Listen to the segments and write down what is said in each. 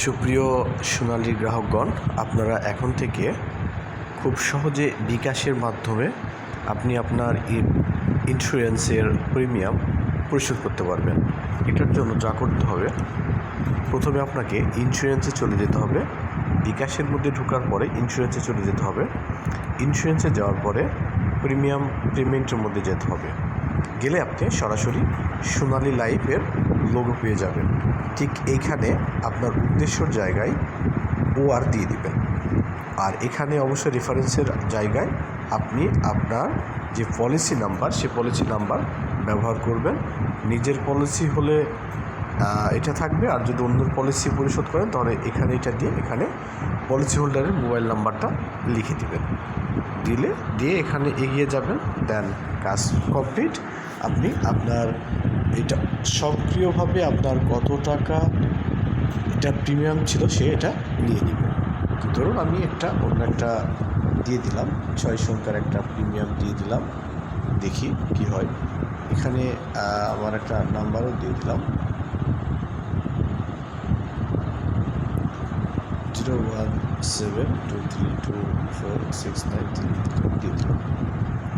সুপ্রিয় সোনালী গ্রাহকগণ, আপনারা এখন থেকে খুব সহজে বিকাশের মাধ্যমে আপনি আপনার ইন্স্যুরেন্সের প্রিমিয়াম পরিশোধ করতে পারবেন। এটার জন্য যা করতে হবে, প্রথমে আপনাকে ইন্স্যুরেন্সে চলে যেতে হবে। বিকাশের মধ্যে ঢোকার পরে ইন্স্যুরেন্সে চলে যেতে হবে। ইন্স্যুরেন্সে যাওয়ার পরে প্রিমিয়াম পেমেন্টের মধ্যে যেতে হবে। গেলে আপনি সরাসরি সোনালী লাইফের লোগো পেয়ে যাবেন। ঠিক এইখানে আপনার উদ্দেশ্যর জায়গায় ও আর দিয়ে দেবেন। আর এখানে অবশ্য রেফারেন্সের জায়গায় আপনি আপনার যে পলিসি নাম্বার সে পলিসি নাম্বার ব্যবহার করবেন। নিজের পলিসি হলে এটা থাকবে। আর যদি অন্য পলিসি পরিশোধ করেন, তাহলে এখানে এটা দিয়ে এখানে পলিসি হোল্ডারের মোবাইল নাম্বারটা লিখে দিবেন। দিলে, দিয়ে এখানে এগিয়ে যাবেন। দেন কাজ কমপ্লিট আপনি আপনার এটা সক্রিয়ভাবে আপনার কত টাকা এটা প্রিমিয়াম ছিল সে এটা নিয়ে নেবে ধরুন আমি একটা অন্য একটা দিয়ে দিলাম, ছয় সংখ্যার একটা প্রিমিয়াম দিয়ে দিলাম। দেখি কি হয়। এখানে আমার একটা নাম্বারও দিয়ে দিলাম। Zero one seven two three two four six nine three দিলাম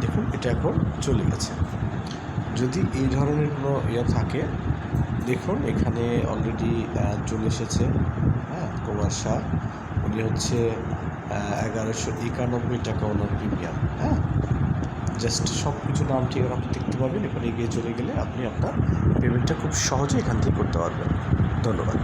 দেখুন, এটা এখন চলে গেছে। যদি এই ধরনের কোনো ইয়ে থাকে, দেখুন, এখানে অলরেডি চলে এসেছে। হ্যাঁ কুমার উনি হচ্ছে এগারোশো একানব্বই টাকা ওনার প্রিমিয়াম হ্যাঁ? জাস্ট সব কিছু নাম ঠিকানা আপনি দেখতে পাবেন এখানে এগিয়ে চলে গেলে আপনি আপনার পেমেন্টটা খুব সহজে এখান থেকে করতে পারবেন। ধন্যবাদ।